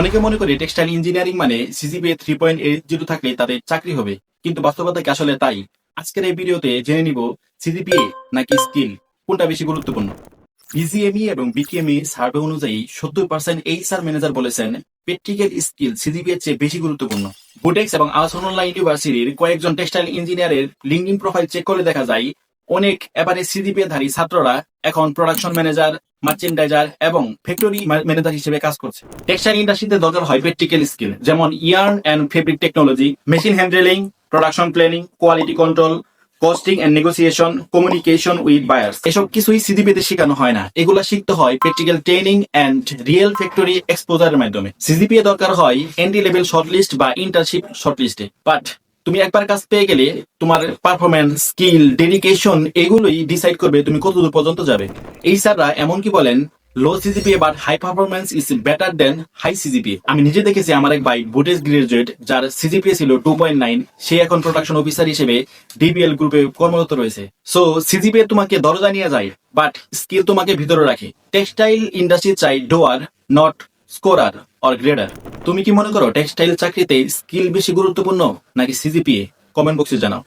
অনেকে মনে করে টেক্সটাইল ইঞ্জিনিয়ারিং মানে CGPA three point eight zero থাকলে তাদের চাকরি হবে, কিন্তু বাস্তবতা কি আসলে তাই? আজকের এই ভিডিওতে জেনে নিব সিজিপিএ নাকি স্কিল, কোনটা বেশি গুরুত্বপূর্ণ? বিজিএমই এবং বিকেএমই সার্ভে অনুযায়ী সত্তর পার্সেন্ট এইচআর ম্যানেজার বলেছেন প্র্যাকটিক্যাল স্কিল সিজিপিএর চেয়ে বেশি গুরুত্বপূর্ণ। বুটেক্স এবং আসনুল্লাহ ইউনিভার্সিটির কয়েকজন টেক্সটাইল ইঞ্জিনিয়ারের লিঙ্কিং প্রোফাইল চেক করে দেখা যায় অনেক এবারে ধারী ছাত্ররা এখন প্রোডাকশন ম্যানেজার মার্চেন্ডাইজার এবং ফ্যাক্টরি ম্যানেজার হিসেবে কাজ করছে। টেক্সটাইল ইন্ডাস্ট্রিতে দরকার হয় প্র্যাকটিক্যাল স্কিল যেমন yarn and fabric technology machine handling production planning quality control costing and negotiation communication with buyers এসব কিছুই সিজিপিতে শেখানো হয় না। এগুলা শিখতে হয় practical training and real factory এক্সপোজারের মাধ্যমে। সিজিপিএ দরকার হয় এন্ডি লেভেল শর্টলিস্ট বা ইন্টার্নশিপ শর্টলিস্টে বাট তুমি একবার কাজ পেয়ে গেলে তোমার পারফরমেন্স স্কিল ডেডিকেশন এগুলোই ডিসাইড করবে তুমি কতদূর পর্যন্ত যাবে। এই স্যাররা এমনকি বলেন low CGPA but high performance is better than high CGPA আমি নিজে দেখেছি আমার এক ভাই বুটেস গ্রাজুয়েট যার সিজিপিএ ছিল টু পয়েন্ট নাইন সে এখন প্রোডাকশন অফিসার হিসেবে ডিবিএল গ্রুপে কর্মরত রয়েছে। সো সিজিপিএ তোমাকে দরজা নিয়ে যায় বাট স্কিল তোমাকে ভিতরে রাখে। টেক্সটাইল ইন্ডাস্ট্রি চাই doer not scorer or grader? তুমি কি মনে করো টেক্সটাইল চাকরিতে স্কিল বেশি গুরুত্বপূর্ণ নাকি সিজিপিএ? কমেন্ট বক্সে জানাও।